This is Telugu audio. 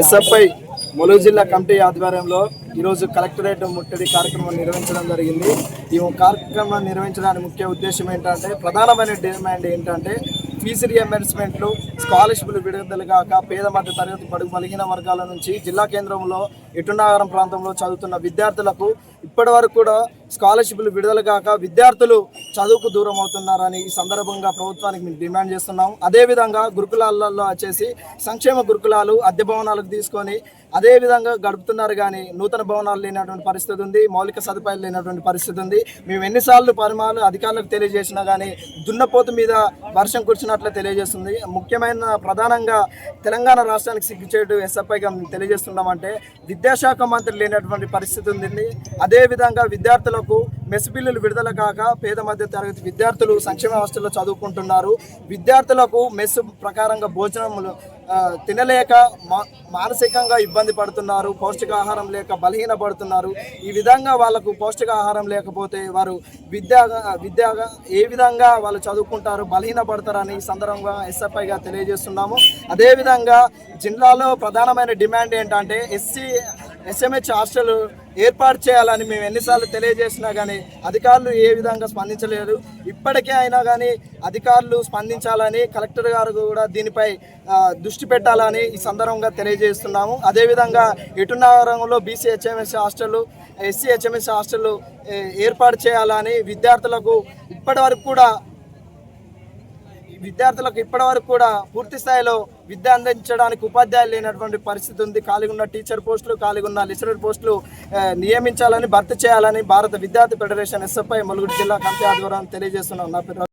ఎస్ఎఫ్ఐ ములుగు జిల్లా కమిటీ ఆధ్వర్యంలో ఈరోజు కలెక్టరేట్ ముట్టడి కార్యక్రమం నిర్వహించడం జరిగింది. ఈ కార్యక్రమం నిర్వహించడానికి ముఖ్య ఉద్దేశం ఏంటంటే ప్రధానమైన డిమాండ్ ఏంటంటే ఫీజు రియంబర్స్మెంట్లు స్కాలర్షిప్లు విడుదల కాక పేద మధ్య తరగతి బడుగు మలిగిన వర్గాల నుంచి జిల్లా కేంద్రంలో ఎటునగరం ప్రాంతంలో చదువుతున్న విద్యార్థులకు ఇప్పటి వరకు కూడా స్కాలర్షిప్లు విడుదల కాక విద్యార్థులు చదువుకు దూరం అవుతున్నారని ఈ సందర్భంగా ప్రభుత్వానికి మేము డిమాండ్ చేస్తున్నాం. అదేవిధంగా గురుకులాలలో వచ్చేసి సంక్షేమ గురుకులాలు అద్దె భవనాలకు తీసుకొని అదే విధంగా గడుపుతున్నారు కానీ నూతన భవనాలు లేనటువంటి పరిస్థితి ఉంది మౌలిక సదుపాయాలు లేనటువంటి పరిస్థితి ఉంది. మేము ఎన్నిసార్లు పరిమాణాలు అధికారులకు తెలియజేసినా కానీ దున్నపోతు మీద వర్షం కురిచినట్లు తెలియజేస్తుంది. ముఖ్యమైన ప్రధానంగా తెలంగాణ రాష్ట్రానికి సిగ్గుచేటు ఎస్ఎఫ్ఐగా మేము తెలియజేస్తున్నామంటే విద్యాశాఖ మంత్రి లేనటువంటి పరిస్థితి ఉంది. అదేవిధంగా విద్యార్థులకు మెస్ బిల్లులు విడుదల కాక పేద మధ్య తరగతి విద్యార్థులు సంక్షేమ హాస్టల్లో చదువుకుంటున్నారు. విద్యార్థులకు మెస్ ప్రకారంగా భోజనములు తినలేక మా- మానసికంగా ఇబ్బంది పడుతున్నారు పౌష్టికాహారం లేక బలహీన పడుతున్నారు ఈ విధంగా వాళ్ళకు పౌష్టికాహారం లేకపోతే వారు విద్యగా విద్యగా ఏ విధంగా వాళ్ళు చదువుకుంటారు బలహీన పడతారని సందర్భంగా ఎస్ఎఫ్ఐగా తెలియజేస్తున్నాము. అదేవిధంగా జిల్లాలో ప్రధానమైన డిమాండ్ ఏంటంటే ఎస్సీ ఎస్ఎంహెచ్ హాస్టల్ ఏర్పాటు చేయాలని మేము ఎన్నిసార్లు తెలియజేసినా కానీ అధికారులు ఏ విధంగా స్పందించలేరు ఇప్పటికే అయినా కానీ అధికారులు స్పందించాలని కలెక్టర్ గారు కూడా దీనిపై దృష్టి పెట్టాలని ఈ సందర్భంగా తెలియజేస్తున్నాము. అదేవిధంగా ఎటునగరంలో BC HMS hostel SC HMS hostel ఏర్పాటు చేయాలని విద్యార్థులకు ఇప్పటి వరకు కూడా విద్యార్థులకు ఇప్పటివరకు కూడా పూర్తి స్థాయిలో విద్య అందించడానికి ఉపాధ్యాయులు లేనటువంటి పరిస్థితి ఉంది. ఖాళీగా ఉన్న టీచర్ పోస్టులు ఖాళీగా ఉన్న లెక్చరర్ పోస్టులు నియమించాలని భర్తీ చేయాలని భారత విద్యార్థి ఫెడరేషన్ ఎస్ఎఫ్ఐ ములుగుడు జిల్లా కమిటీ ఆధ్వర్యం తెలియజేస్తున్నాం. నా పేరు